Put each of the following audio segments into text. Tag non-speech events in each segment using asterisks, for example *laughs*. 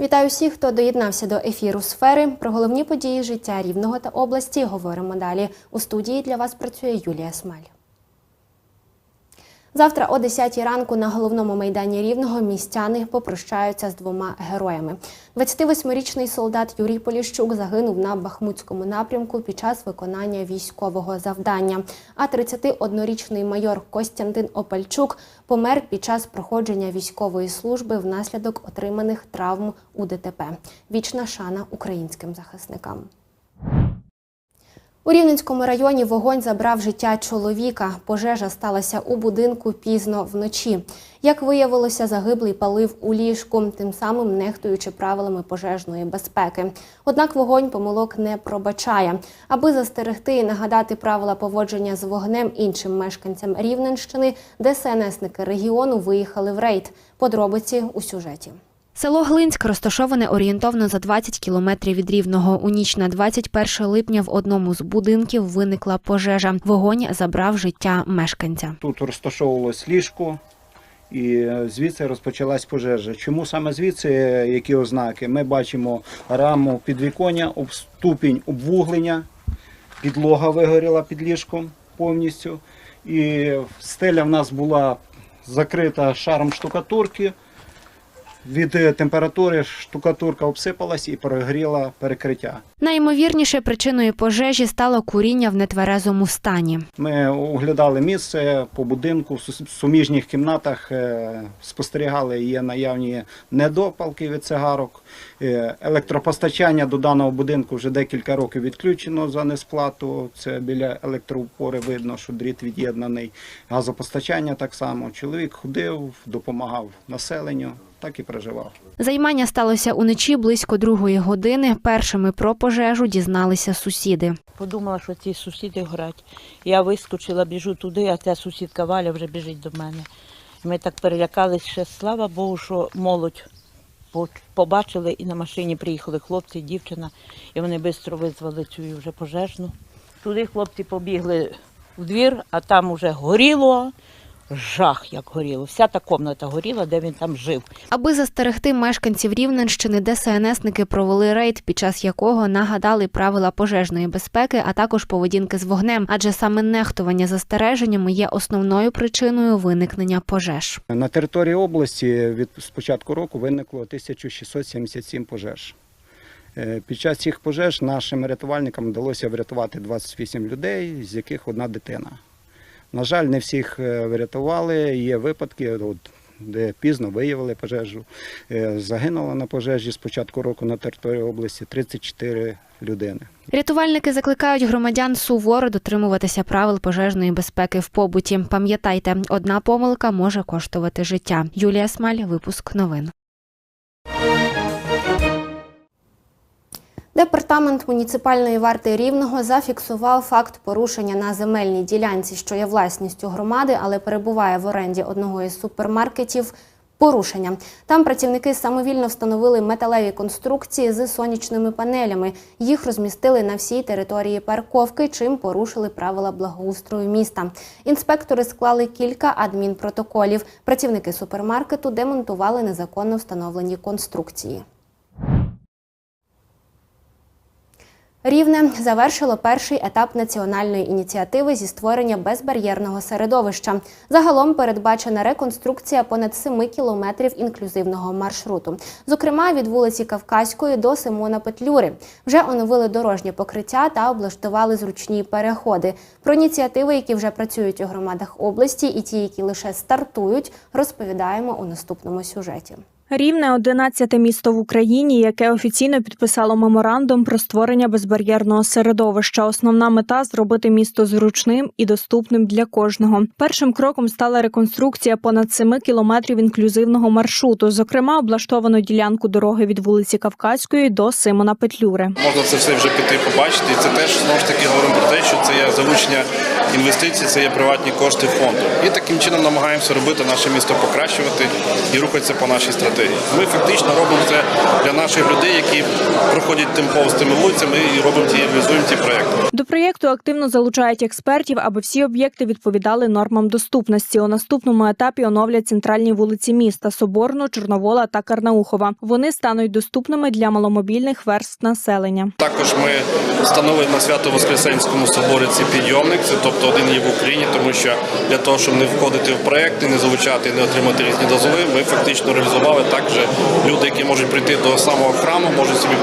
Вітаю всіх, хто доєднався до ефіру сфери. Про головні події життя рівного та області говоримо далі. У студії для вас працює Юлія Смаль. Завтра о 10 ранку на головному майдані Рівного містяни попрощаються з двома героями. 28-річний солдат Юрій Поліщук загинув на Бахмутському напрямку під час виконання військового завдання. А 31-річний майор Костянтин Опальчук помер під час проходження військової служби внаслідок отриманих травм у ДТП. Вічна шана українським захисникам. У Рівненському районі вогонь забрав життя чоловіка. Пожежа сталася у будинку пізно вночі. Як виявилося, загиблий палив у ліжку, тим самим нехтуючи правилами пожежної безпеки. Однак вогонь помилок не пробачає. Аби застерегти і нагадати правила поводження з вогнем іншим мешканцям Рівненщини, ДСНСники регіону виїхали в рейд. Подробиці у сюжеті. Село Глинськ розташоване орієнтовно за 20 кілометрів від Рівного. У ніч на 21 липня в одному з будинків виникла пожежа. Вогонь забрав життя мешканця. Тут розташовувалось ліжко, і звідси розпочалась пожежа. Чому саме звідси, які ознаки? Ми бачимо раму підвіконня, ступінь обвуглення, підлога вигоріла під ліжком повністю. І стеля в нас була закрита шаром штукатурки. Від е, температури штукатурка обсипалась і прогріла перекриття. Найімовірніше причиною пожежі стало куріння в нетверезому стані. Ми оглядали місце по будинку, в суміжніх кімнатах е, спостерігали, є наявні недопалки від цигарок. Е, Електропостачання до даного будинку вже декілька років відключено за несплату. Це біля електроупори видно, що дріт від'єднаний. Газопостачання так само. Чоловік ходив, допомагав населенню, так і проживав. Займання сталося уночі близько другої години. Першими про пожежу дізналися сусіди. Подумала, що ці сусіди горять. Я вискочила, біжу туди, а ця сусідка Валя вже біжить до мене. Ми так перелякались ще, слава Богу, що молодь побачили і на машині приїхали хлопці, дівчина, і вони швидко визвали цю вже пожежну. Туди хлопці побігли в двір, а там уже горіло, жах як горіло. Вся та кімната горіла, де він там жив. Аби застерегти мешканців Рівненщини, ДСНСники провели рейд, під час якого нагадали правила пожежної безпеки, а також поведінки з вогнем, адже саме нехтування застереженнями є основною причиною виникнення пожеж. На території області від з початку року виникло 1677 пожеж. Е, Під час цих пожеж нашим рятувальникам вдалося врятувати 28 людей, з яких одна дитина. На жаль, не всіх е, врятували. Є випадки, от, де пізно виявили пожежу. Е, Загинуло на пожежі з початку року на території області 34 людини. Рятувальники закликають громадян суворо дотримуватися правил пожежної безпеки в побуті. Пам'ятайте, одна помилка може коштувати життя. Юлія Смаль, випуск новин. Департамент муніципальної варти Рівного зафіксував факт порушення на земельній ділянці, що є власністю громади, але перебуває в оренді одного із супермаркетів. Порушення там працівники самовільно встановили металеві конструкції з сонячними панелями. Їх розмістили на всій території парковки, чим порушили правила благоустрою міста. Інспектори склали кілька адмінпротоколів. Працівники супермаркету демонтували незаконно встановлені конструкції. Рівне завершило перший етап національної ініціативи зі створення безбар'єрного середовища. Загалом передбачена реконструкція понад 7 кілометрів інклюзивного маршруту, зокрема від вулиці Кавказької до Симона Петлюри. Вже оновили дорожнє покриття та облаштували зручні переходи. Про ініціативи, які вже працюють у громадах області, і ті, які лише стартують, розповідаємо у наступному сюжеті. Рівне 11 місто в Україні, яке офіційно підписало меморандум про створення безбар'єрного середовища. Основна мета зробити місто зручним і доступним для кожного. Першим кроком стала реконструкція понад 7 кілометрів інклюзивного маршруту. Зокрема, облаштовано ділянку дороги від вулиці Кавказької до Симона Петлюри. Можна це все вже піти побачити. Це теж знову ж таки говоримо є залучення інвестиції це є приватні кошти фонду. І таким чином намагаємося робити наше місто покращувати і рухатися по нашій стратегії. Ми фактично робимо це для наших людей, які проходять тим повз тими вулицями і робимо ті реалізуємо ті проекти. До проєкту активно залучають експертів, аби всі об'єкти відповідали нормам доступності. У наступному етапі оновлять центральні вулиці міста Соборну, Чорновола та Карнаухова. Вони стануть доступними для маломобільних верств населення. Також ми встановили на свято Воскресенському соборі цей підйомник, це тобто один є в Україні, тому що для того, щоб не входити в проекти, не залучати, не отримати різні дозволи, ми фактично реалізували так, що люди, які можуть прийти до самого храму, можуть собі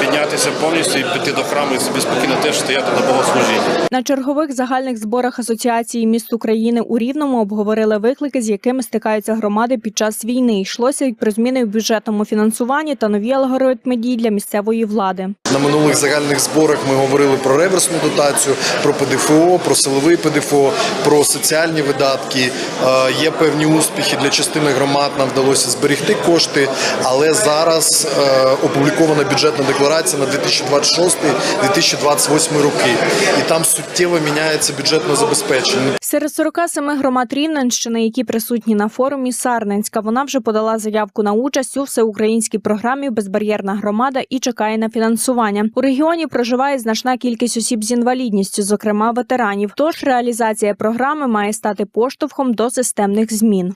піднятися повністю і піти до храму і собі спокійно теж стояти на богослужінні. На чергових загальних зборах Асоціації міст України у Рівному обговорили виклики, з якими стикаються громади під час війни. Йшлося й про зміни в бюджетному фінансуванні та нові алгоритми дій для місцевої влади. На минулих загальних зборах ми говорили про реверсну дотацію, про ПДФО, про силовий ПДФО, про соціальні видатки. Е, Є певні успіхи для частини громад. Нам вдалося зберегти кошти, але зараз е, опублікована бюджетна декларація на 2026-2028 роки, і там суттєво міняється бюджетне забезпечення. Серед 47 громад Рівненщини, які присутні на форумі, Сарненська. Вона вже подала заявку на участь у всеукраїнській програмі Безбар'єрна громада і чекає на фінансування. У регіоні проживає значна кількість осіб з інвалідністю, зокрема ветеранів. Тож реалізація програми має стати поштовхом до системних змін.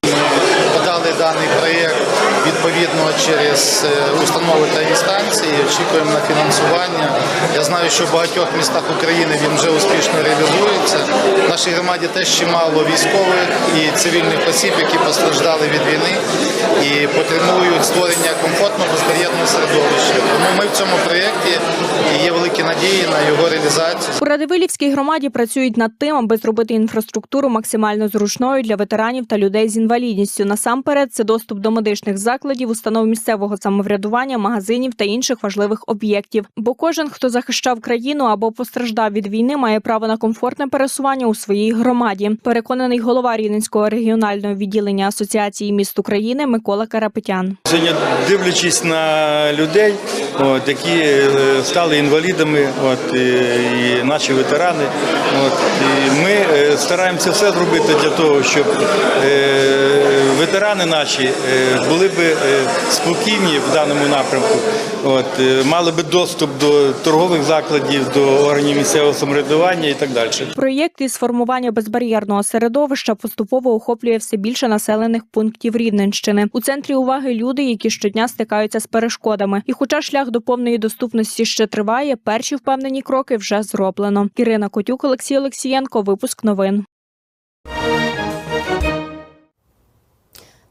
подали даний проєкт відповідно через е, установи та інстанції. Очікуємо на фінансування. Я знаю, що в багатьох містах України він вже успішно реалізується. Нашій громаді теж чимало військових і цивільних осіб, які постраждали від війни і потребують створення комфортного безбар'єрного середовища. Тому ми в цьому проєкті і є великі надії на його реалізацію. У Радивилівській громаді працюють над тим, аби зробити інфраструктуру максимально зручною для ветеранів та людей з інвалідністю. Насамперед, це доступ до медичних закладів, установ місцевого самоврядування, магазинів та інших важливих об'єктів. Бо кожен, хто захищав країну або постраждав від війни, має право на комфортне пересування у своїй громаді. Переконаний голова Рівненського регіонального відділення Асоціації міст України Микола Карапетян. Сьогодні дивлячись на людей, от, які е, стали інвалідами, от, і, і наші ветерани, от, і ми е, стараємося все зробити для того, щоб е, ветерани наші е, були б е, спокійні в даному напрямку, от, е, мали би доступ до торгових закладів, до органів місцевого самоврядування і так далі. Проєкт із формування безбар'єрного середовища поступово охоплює все більше населених пунктів Рівненщини. У центрі уваги люди, які щодня стикаються з перешкодами. І, хоча шлях до повної доступності ще триває, перші впевнені кроки вже зроблено. Ірина Котюк, Олексій Олексієнко. Випуск новин.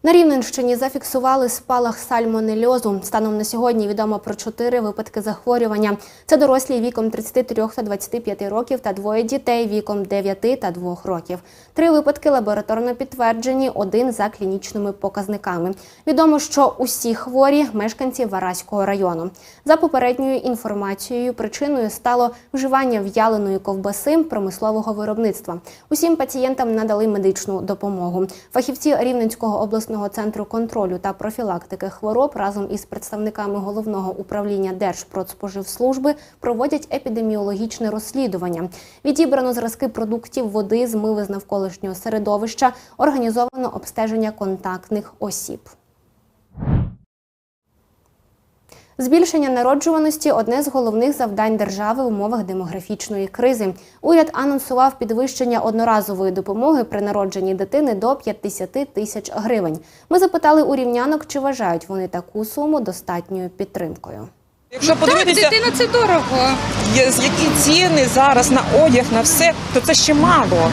На Рівненщині зафіксували спалах сальмонельозу. Станом на сьогодні відомо про чотири випадки захворювання. Це дорослі віком 33 та 25 років та двоє дітей віком 9 та 2 років. Три випадки лабораторно підтверджені, один за клінічними показниками. Відомо, що усі хворі мешканці Вараського району. За попередньою інформацією, причиною стало вживання в'яленої ковбаси промислового виробництва. Усім пацієнтам надали медичну допомогу. Фахівці Рівненського обласного центру контролю та профілактики хвороб разом із представниками головного управління Держпродспоживслужби проводять епідеміологічне розслідування. Відібрано зразки продуктів води, змиви з навколишнього середовища, організовано обстеження контактних осіб. Збільшення народжуваності одне з головних завдань держави в умовах демографічної кризи. Уряд анонсував підвищення одноразової допомоги при народженні дитини до 50 тисяч гривень. Ми запитали у рівнянок, чи вважають вони таку суму достатньою підтримкою. Якщо подивитися, Дитина це дорого. є- які ціни зараз на одяг, на все, то це ще мало.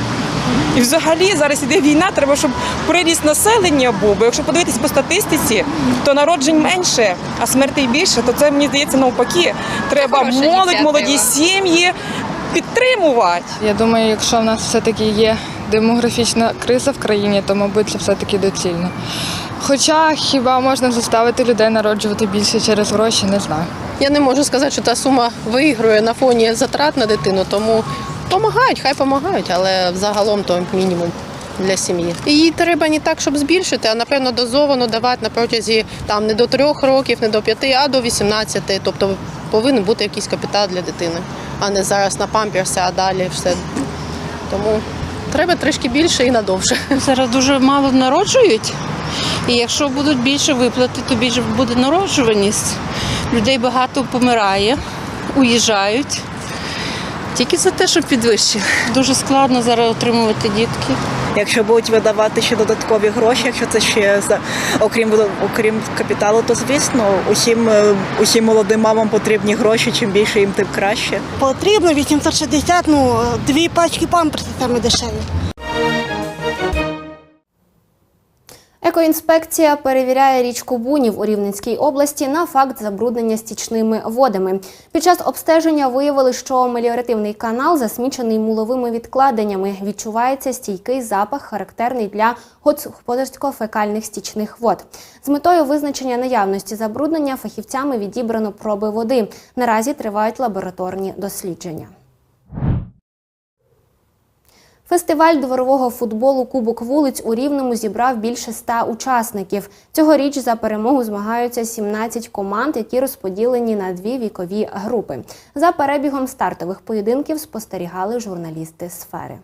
І взагалі зараз іде війна, треба, щоб приріст населення був. Бо якщо подивитись по статистиці, то народжень менше, а смертей більше, то це мені здається навпаки. Треба хороша молодь, ініціатива. молоді сім'ї підтримувати. Я думаю, якщо в нас все-таки є демографічна криза в країні, то, мабуть, це все-таки доцільно. Хоча хіба можна заставити людей народжувати більше через гроші, не знаю. Я не можу сказати, що та сума виграє на фоні затрат на дитину, тому допомагають, хай допомагають, але взагалом то мінімум для сім'ї. Її треба не так, щоб збільшити, а напевно дозовано давати на протязі там не до трьох років, не до п'яти, а до 18. Тобто повинен бути якийсь капітал для дитини, а не зараз на памперси, а далі все Тому треба трішки більше і надовше. *laughs* Зараз дуже мало народжують. І якщо будуть більше виплати, то більше буде народжуваність. Людей багато помирає, уїжджають. Тільки за те, щоб підвищили. Дуже складно зараз отримувати дітки. Якщо будуть видавати ще додаткові гроші, якщо це ще за окрім окрім капіталу, то звісно, усім е, усім молодим мамам потрібні гроші. Чим більше їм, тим краще. Потрібно 860, ну, дві пачки памперсів саме дешеві. Екоінспекція перевіряє річку Бунів у Рівненській області на факт забруднення стічними водами. Під час обстеження виявили, що меліоративний канал засмічений муловими відкладеннями. Відчувається стійкий запах, характерний для господарсько-фекальних стічних вод. З метою визначення наявності забруднення фахівцями відібрано проби води. Наразі тривають лабораторні дослідження. Фестиваль дворового футболу Кубок вулиць у Рівному зібрав більше ста учасників. Цьогоріч за перемогу змагаються 17 команд, які розподілені на дві вікові групи. За перебігом стартових поєдинків спостерігали журналісти сфери.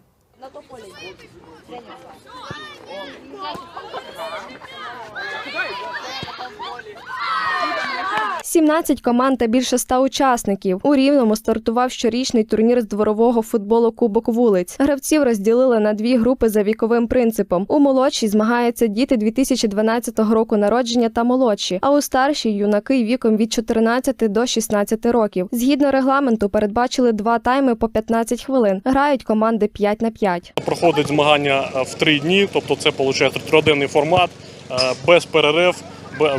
17 команд та більше 100 учасників. У Рівному стартував щорічний турнір з дворового футболу Кубок вулиць. Гравців розділили на дві групи за віковим принципом. У молодшій змагаються діти 2012 року народження та молодші, а у старшій юнаки віком від 14 до 16 років. Згідно регламенту, передбачили два тайми по 15 хвилин. Грають команди 5 на 5. Проходить змагання е, в три дні, тобто це виходить трьохденний формат, е, без перерив,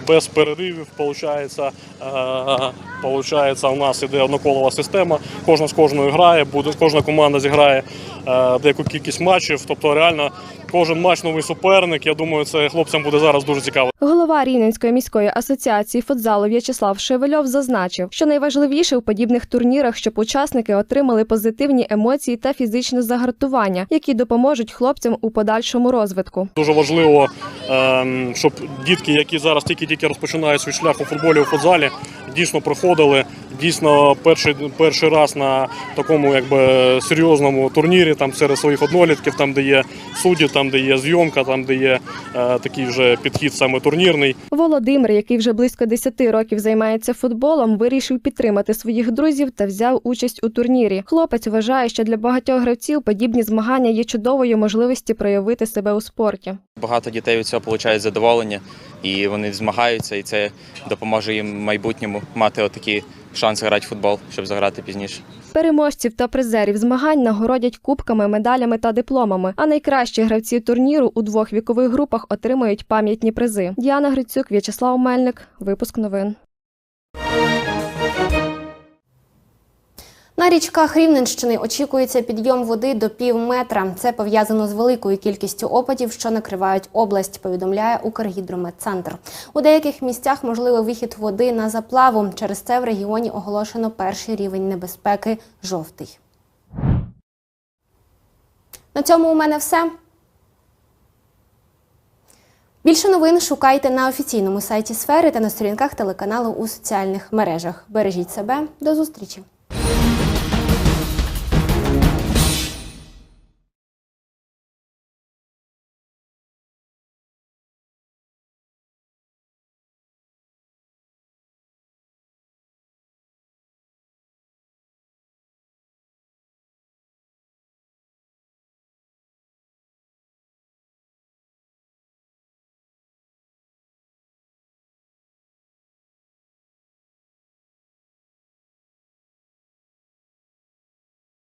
без переривів. Получається, е, получається, у нас іде одноколова система. Кожна з кожною грає, буде кожна команда зіграє е, деяку кількість матчів. Тобто, реально, кожен матч новий суперник. Я думаю, це хлопцям буде зараз дуже цікаво. Голова Рівненської міської асоціації футзалу В'ячеслав Шевельов зазначив, що найважливіше у подібних турнірах, щоб учасники отримали позитивні емоції та фізичне загартування, які допоможуть хлопцям у подальшому розвитку. Дуже важливо, ем, щоб дітки, які зараз тільки-тільки розпочинають свій шлях у футболі, у футзалі, дійсно проходили дійсно перший, перший раз на такому якби серйозному турнірі, там серед своїх однолітків, там де є судді, там де є зйомка, там де є е, такий вже підхід саме турнірний. Володимир, який вже близько 10 років займається футболом, вирішив підтримати своїх друзів та взяв участь у турнірі. Хлопець вважає, що для багатьох гравців подібні змагання є чудовою можливістю проявити себе у спорті. Багато дітей від цього отримують задоволення, і вони змагаються, і це допоможе їм в майбутньому мати отакі шанси грати в футбол, щоб заграти пізніше. Переможців та призерів змагань нагородять кубками, медалями та дипломами. А найкращі гравці турніру у двох вікових групах отримають пам'ятні призи. Діана Грицюк, В'ячеслав Мельник. Випуск новин. На річках Рівненщини очікується підйом води до пів метра. Це пов'язано з великою кількістю опадів, що накривають область, повідомляє Укргідрометцентр. У деяких місцях можливий вихід води на заплаву. Через це в регіоні оголошено перший рівень небезпеки жовтий. На цьому у мене все. Більше новин шукайте на офіційному сайті сфери та на сторінках телеканалу у соціальних мережах. Бережіть себе, до зустрічі!